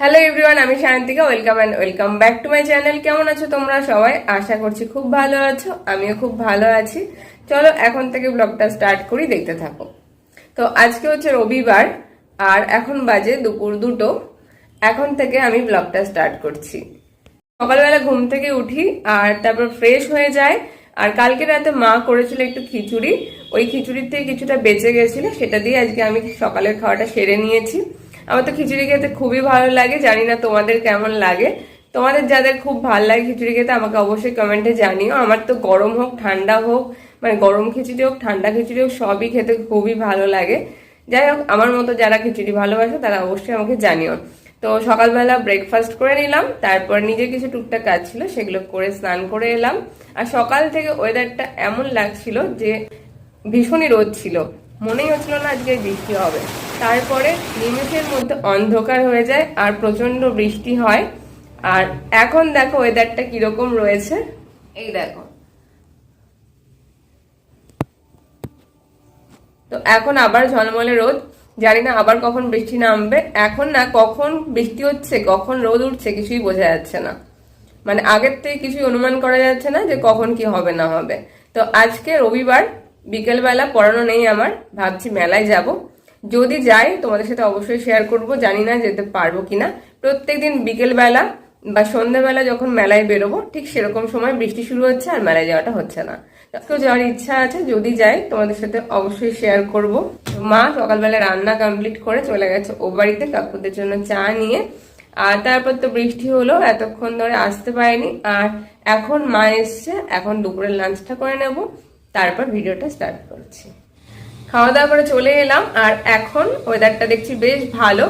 Hello everyone আমি Shantika welcome and welcome back to my channel কেমন আছো তোমরা সবাই? আশা করছি খুব ভালো আছো, আমিও খুব ভালো আছি। চলো এখন থেকে ব্লগটা স্টার্ট করি, দেখতে থাকো। তো আজকে হচ্ছে রবিবার, আর এখন বাজে দুপুর দুটো। এখন থেকে আমি ব্লগটা স্টার্ট করছি। সকালবেলা ঘুম থেকে উঠি, আর তারপর ফ্রেশ হয়ে যায় আর কালকে রাতে মা করেছিল একটু খিচুড়ি। ওই খিচুড়ির থেকে কিছুটা বেঁচে গেছিল, সেটা দিয়ে আজকে আমি সকালের খাওয়াটা সেরে নিয়েছি। আমার তো খিচুড়ি খেতে খুবই ভালো লাগে, জানি না তোমাদের কেমন লাগে। তোমাদের যাদের খুব ভালো লাগে খিচুড়ি খেতে, আমাকে অবশ্যই কমেন্টে জানিও। আমার তো গরম হোক, ঠান্ডা হোক মানে গরম খিচুড়ি হোক, ঠান্ডা খিচুড়ি হোক, সবই খেতে খুবই ভালো লাগে। যাই হোক, আমার মতো যারা খিচুড়ি ভালোবাসে, তারা অবশ্যই আমাকে জানিও। তো সকালবেলা ব্রেকফাস্ট করে নিলাম, তারপর নিজের কিছু টুকটাক কাজ ছিল, সেগুলো করে স্নান করে এলাম। আর সকাল থেকে ওয়েদারটা এমন লাগছিল যে ভীষণই রোদ ছিল। মনেই হচ্ছিল না আজকে বৃষ্টি হবে। তারপরে নিমেষের মধ্যে অন্ধকার হয়ে যায় আর প্রচণ্ড বৃষ্টি হয়। আর এখন দেখো ওয়েদারটা কীরকম রয়েছে। এই দেখো। তো এখন আবার ঝলমলে রোদ। জানি না আবার কখন বৃষ্টি নামবে। এখন না কখন বৃষ্টি হচ্ছে, কখন রোদ উঠছে কিছুই বোঝা যাচ্ছে না। মানে আগের থেকে কিছুই অনুমান করা যাচ্ছে না যে কখন কি হবে না হবে। তো আজকে রবিবার, বিকেলবেলা পড়ানো নেই আমার। ভাবছি মেলায় যাব। যদি যাই, তোমাদের সাথে অবশ্যই শেয়ার করব, জানি না যেতে পারব কিনা। প্রত্যেকদিন বিকেলবেলা বা সন্ধ্যাবেলা যখন মেলায় বেরোবো, ঠিক সেরকম সময় বৃষ্টি শুরু হচ্ছে আর মেলায় যাওয়াটা হচ্ছে না। যাওয়ার ইচ্ছা আছে, যদি যাই, তোমাদের সাথে অবশ্যই শেয়ার করব। মা সকালবেলা রান্না কমপ্লিট করে চলে গেছে ও বাড়িতে, কাকুদের জন্য চা নিয়ে। আর তারপর তো বৃষ্টি হলো, এতক্ষণ ধরে আসতে পারেনি। আর এখন মা এসছে, এখন দুপুরের লাঞ্চটা করে নেব। তারপর ভিডিওটা স্টার্ট করছি। খাওয়া দাওয়া করে চলে এলাম, আর এখন ওয়েদারটা দেখছি বেশ ভালো।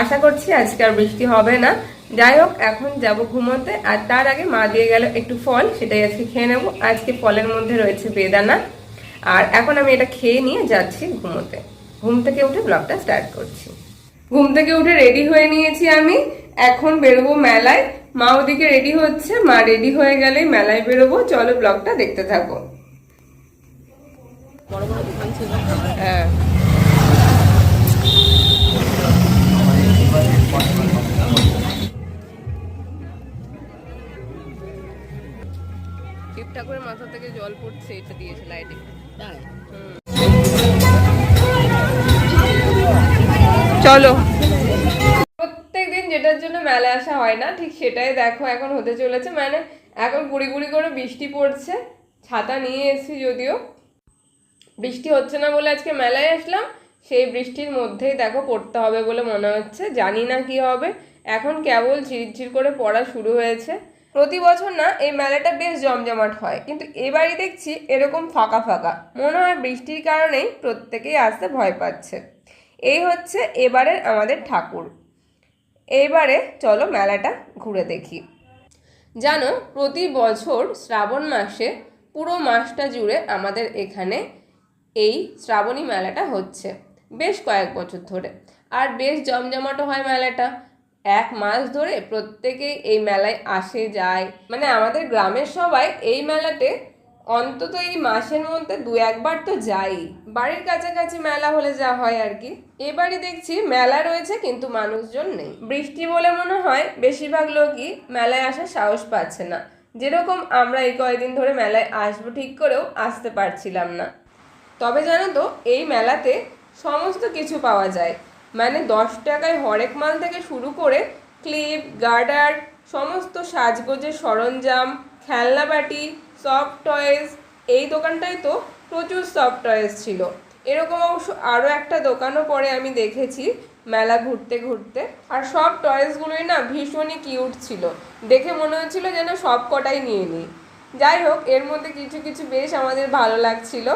আশা করছি আজকে আর বৃষ্টি হবে না। যাই হোক, এখন যাব ঘুমোতে, আর তার আগে মা দিয়ে গেল একটু ফল, সেটাই আজকে খেয়ে নেব। আজকে ফলের মধ্যে রয়েছে বেদানা। আর এখন আমি এটা খেয়ে নিয়ে যাচ্ছি ঘুমোতে। ঘুম থেকে উঠে ব্লগটা স্টার্ট করছি। ঘুম থেকে উঠে রেডি হয়ে নিয়েছি আমি। এখন বেরোবো মেলায়। মা ওদিকে রেডি হচ্ছে, মা রেডি হয়ে গেলে মেলায় বেরোবো। চলো ব্লগটা দেখতে থাকো। হ্যাঁ। ঠাকুরের মাথা থেকে জল পড়ছে এটা দিয়েছে লাইটিং চলো। প্রত্যেকদিন যেটার জন্য মেলা আসা হয় না ঠিক সেটাই দেখো এখন হতে চলেছে। মানে এখন গুড়ি গুড়ি করে বৃষ্টি পড়ছে ছাতা নিয়ে এসেছি যদিও। বৃষ্টি হচ্ছে না বলে আজকে মেলায় আসলাম, সেই বৃষ্টির মধ্যেই দেখো পড়তে হবে বলে মনে হচ্ছে, জানি না কি হবে। এখন কেবল ঝিরঝির করে পড়া শুরু হয়েছে। প্রতি বছর না এই মেলাটা বেশ জমজমাট হয়, কিন্তু এবারই দেখছি এরকম ফাঁকা ফাঁকা। মনে হয় বৃষ্টির কারণেই প্রত্যেকেই আসতে ভয় পাচ্ছে। এই হচ্ছে এবারের আমাদের ঠাকুর। এইবারে চলো মেলাটা ঘুরে দেখি। জানো, প্রতি বছর শ্রাবণ মাসে পুরো মাসটা জুড়ে আমাদের এখানে এই শ্রাবণী মেলাটা হচ্ছে। বেশ কয়েক বছর ধরে। আর বেশ জমজমাটো হয় মেলাটা। এক মাস ধরে প্রত্যেকেই এই মেলায় আসে, যায়। মানে আমাদের গ্রামের সবাই এই মেলাতে অন্তত এই মাসের মধ্যে দু একবার তো যাই। বাড়ির কাছাকাছি মেলা হলে যা হয় আর কি। এবারই দেখছি মেলা রয়েছে কিন্তু মানুষজন নেই। বৃষ্টি বলে মনে হয় বেশিরভাগ লোকই মেলায় আসার সাহস পাচ্ছে না। যেরকম আমরা এই কয়েকদিন ধরে মেলায় আসব ঠিক করেও আসতে পারছিলাম না। তবে জানো তো, এই মেলাতে সমস্ত কিছু পাওয়া যায়। মানে দশ টাকায় হরেক মাল থেকে শুরু করে ক্লিপ, গার্ডার, সমস্ত সাজগোজের সরঞ্জাম খেলনাবাটি সফট টয়েস এই দোকানটায় তো প্রচুর সফট টয়েস ছিল। এরকম অবশ্য আরও একটা দোকানও পরে আমি দেখেছি মেলা ঘুরতে ঘুরতে। আর সব টয়েসগুলোই না ভীষণই কিউট ছিল। দেখে মনে হচ্ছিল যেন সব কটাই নিয়ে নিই। যাই হোক, এর মধ্যে কিছু কিছু বেশ আমাদের ভালো লাগছিল।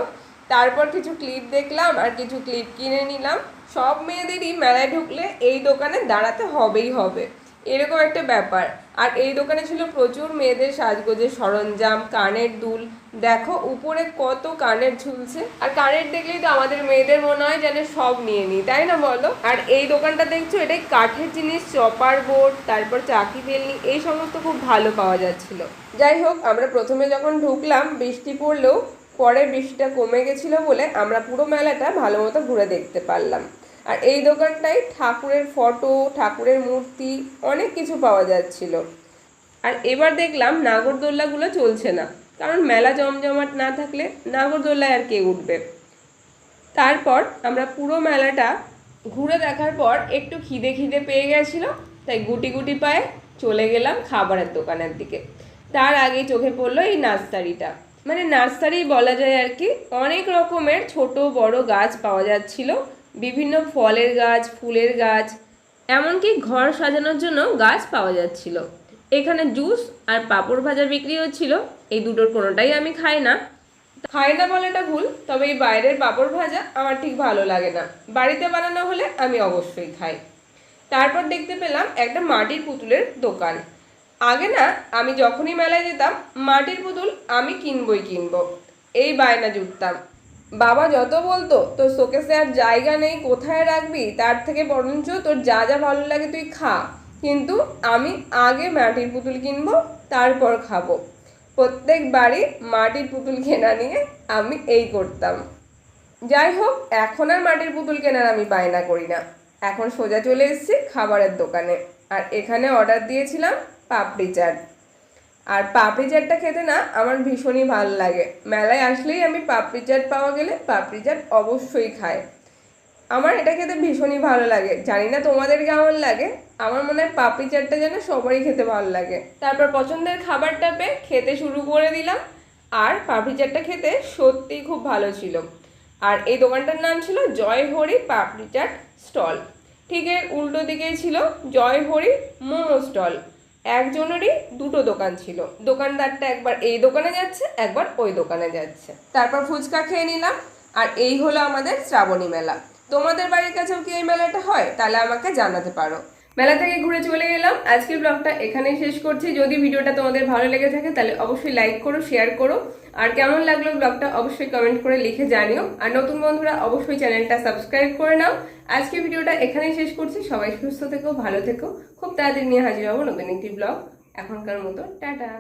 তারপর কিছু ক্লিপ দেখলাম আর কিছু ক্লিপ কিনে নিলাম। সব মেয়েদেরই মেলায় ঢুকলে এই দোকানে দাঁড়াতে হবেই হবে। এরকম একটা ব্যাপার। আর এই দোকানে ছিল প্রচুর মেয়েদের সাজগোজের সরঞ্জাম, কানের দুল। দেখো, উপরে কত কানের ঝুলছে। আর কানের দেখলেই তো আমাদের মেয়েদের মনে হয় যেন সব নিয়ে নিই, তাই না বলো? আর এই দোকানটা দেখছ, এটাই কাঠের জিনিস, চপার বোর্ড, তারপর চাকি বেলনি, এই সমস্ত খুব ভালো পাওয়া যাচ্ছিল। যাই হোক, আমরা প্রথমে যখন ঢুকলাম, বৃষ্টি পড়লেও পরে বৃষ্টিটা কমে গেছিল বলে আমরা পুরো মেলাটা ভালো মতো ঘুরে দেখতে পারলাম। আর এই দোকানটায় ঠাকুরের ফটো, ঠাকুরের মূর্তি অনেক কিছু পাওয়া যাচ্ছিল। আর এবার দেখলাম নাগরদোল্লাগুলো চলছে না, কারণ মেলা জমজমাট না থাকলে নাগরদোল্লায় আর কে উঠবে? তারপর আমরা পুরো মেলাটা ঘুরে দেখার পর একটু খিদে খিদে পেয়ে গেছিল, তাই গুটি গুটি পায়ে চলে গেলাম খাবারের দোকানের দিকে। তার আগে চোখে পড়ল এই নার্সারিটা। মানে নার্সারি বলা যায় আর কি, অনেক রকমের ছোট বড় গাছ পাওয়া যাচ্ছিল। বিভিন্ন ফলের গাছ, ফুলের গাছ, এমনকি ঘর সাজানোর জন্য গাছ পাওয়া যাচ্ছিল। এখানে জুস আর পাঁপড় ভাজা বিক্রি হচ্ছিল এই দুটোর কোনোটাই আমি খাই না। খাই না বলাটা ভুল, তবে এই বাইরের পাঁপড় ভাজা আমার ঠিক ভালো লাগে না। বাড়িতে বানানো হলে আমি অবশ্যই খাই। তারপর দেখতে পেলাম একটা মাটির পুতুলের দোকান। আগে না, আমি যখনই মেলায় যেতাম, মাটির পুতুল আমি কিনবই কিনব। এই বায়না জুটতাম। বাবা যত বলতো, তোর শোকেসে আর জায়গা নেই, কোথায় রাখবি? তার থেকে বরঞ্চ তোর যা যা ভালো লাগে তুই খা। কিন্তু আমি আগে মাটির পুতুল কিনবো, তারপর খাব। প্রত্যেক বাড়ি মাটির পুতুল কেনা নিয়ে আমি এই করতাম। যাই হোক, এখন আর মাটির পুতুল কেনার আমি বায়না করি না। এখন সোজা চলে এসেছি খাবারের দোকানে। আর এখানে অর্ডার দিয়েছিলাম পাপড়ি চাট আর পাপড়ি চাটটা খেতে না আমার ভীষণই ভালো লাগে। মেলায় আসলেই আমি পাপড়ি চাট পাওয়া গেলে পাপড়ি চাট অবশ্যই খাই। আমার এটা খেতে ভীষণই ভালো লাগে। জানি না তোমাদের কেমন লাগে। আমার মনে হয় পাপড়ি চাটটা যেন সবারই খেতে ভালো লাগে। তারপর পছন্দের খাবারটা পেয়ে খেতে শুরু করে দিলাম। আর পাপড়ি চাটটা খেতে সত্যিই খুব ভালো ছিল। আর এই দোকানটার নাম ছিল জয় হরি পাপড়ি চাট স্টল। ঠিক এর উল্টো দিকেই ছিল জয় হরি মোমো স্টল। একজনেরই দুটো দোকান ছিল। দোকানদারটা একবার এই দোকানে যাচ্ছে, একবার ওই দোকানে যাচ্ছে। তারপর ফুচকা খেয়ে নিলাম, আর এই হলো আমাদের শ্রাবণী মেলা। তোমাদের বাড়ির কাছেও কি এই মেলাটা হয়? তাহলে আমাকে জানাতে পারো। মেলা থেকে ঘুরে চলে গেলাম আজকের ব্লগটা এখানেই শেষ করছি। যদি ভিডিওটা তোমাদের ভালো লেগে থাকে, তাহলে অবশ্যই লাইক করো শেয়ার করো। আর কেমন লাগল ব্লগটা অবশ্যই কমেন্ট করে লিখে জানিও। আর নতুন বন্ধুরা, অবশ্যই চ্যানেলটা সাবস্ক্রাইব করে নাও। আজকে ভিডিওটা এখানেই শেষ করছি। সবাই সুস্থ থেকো, ভালো থেকো। খুব তাড়াতাড়ি নিয়ে হাজির হব নতুন একটি ব্লগ এখনকার মতো। টাটা!